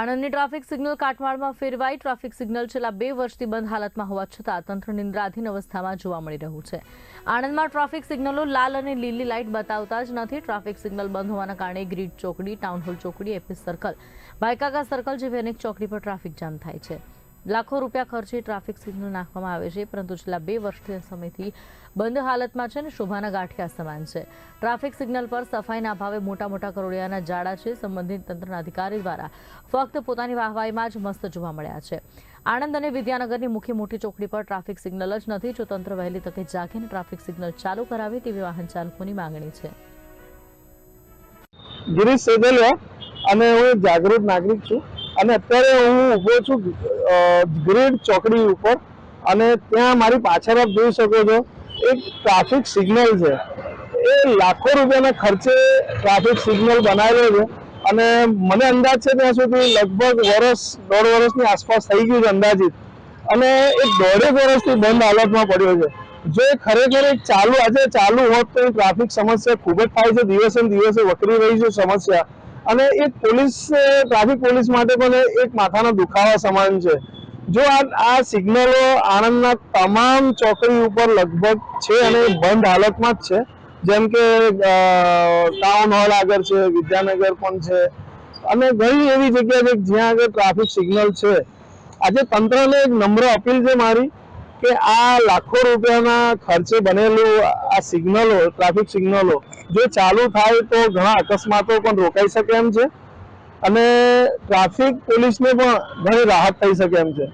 આણંદની traffic signal કાટમાળમાં ફેરવાઈ. Traffic signal છેલ્લા બે વર્ષથી બંધ હાલતમાં હોવા છતાં તંત્ર નિંદ્રાધીન અવસ્થામાં જોવા મળી રહ્યું છે. આણંદમાં ટ્રાફિક સિગ્નલો લાલ અને લીલી લાઇટ બતાવતા જ નથી. ટ્રાફિક સિગ્નલ બંધ હોવાના કારણે ગ્રીડ ચોકડી, ટાઉન હોલ ચોકડી, એપી સર્કલ, ભાઈકાકા સર્કલ જેવી અનેક ચોકડી પર ટ્રાફિક જામ થાય છે. લાખો રૂપિયા ખર્ચે ટ્રાફિક સિગ્નલ નાખવામાં આવે છે, પરંતુ છેલ્લા બે વર્ષથી સમયથી બંધ હાલતમાં છે અને શોભાના ગાંઠિયા સમાન છે. ટ્રાફિક સિગ્નલ પર સફાઈના અભાવે મોટા મોટા કરોડિયાના જાડા છે. સંબંધિત તંત્રના અધિકારી દ્વારા ફક્ત પોતાની વાહવાઈમાં જ મસ્ત જોવા મળ્યા છે. આણંદ અને વિદ્યાનગરની મુખ્ય મોટી ચોકડી પર ટ્રાફિક સિગ્નલ જ નથી. જો તંત્ર વહેલી તકે જાગીને ટ્રાફિક સિગ્નલ ચાલુ કરાવે તેવી વાહન ચાલકોની માંગણી છે. ગિરીશ સેદલિયા અને હું જાગૃત નાગરિક છું. અને અત્યારે હું ઊભો છું ગ્રીડ ચોકડી ઉપર. અને ત્યાં મારી પાછળ આપ જોઈ શકો છો, એક ટ્રાફિક સિગ્નલ છે. એ લાખો રૂપિયાના ખર્ચે ટ્રાફિક સિગ્નલ બનાવેલો છે. અને મને અંદાજ છે ત્યાં સુધી લગભગ વર્ષ દોઢ વર્ષની આસપાસ થઈ ગયું છે અંદાજિત. અને એક દોઢેક વર્ષથી બંધ હાલતમાં પડ્યો છે. જો એ ખરેખર એક ચાલુ, આજે ચાલુ હોત તો એ ટ્રાફિક સમસ્યા ખૂબ જ થાય છે. દિવસે દિવસે વકરી રહી છે સમસ્યા. અને એ પોલીસ ટ્રાફિક પોલીસ માટે પણ એક માથાનો દુખાવા સમાન છે. જો આ સિગ્નલો આણંદના તમામ ચોકડી ઉપર લગભગ છે અને બંધ હાલતમાં જ છે. જેમ કે ટાઉન હોલ આગળ છે, વિદ્યાનગર પણ છે. અને ઘણી એવી જગ્યા છે જ્યાં આગળ ટ્રાફિક સિગ્નલ છે. આજે તંત્રને એક નમ્ર અપીલ છે મારી કે આ લાખો રૂપિયાના ખર્ચે બનેલું આ સિગ્નલો ટ્રાફિક સિગ્નલો, જો ચાલુ થાય તો ઘણા અકસ્માતો પણ રોકાઈ શકે એમ છે. અને ટ્રાફિક પોલીસને પણ ઘણી રાહત થઈ શકે એમ છે.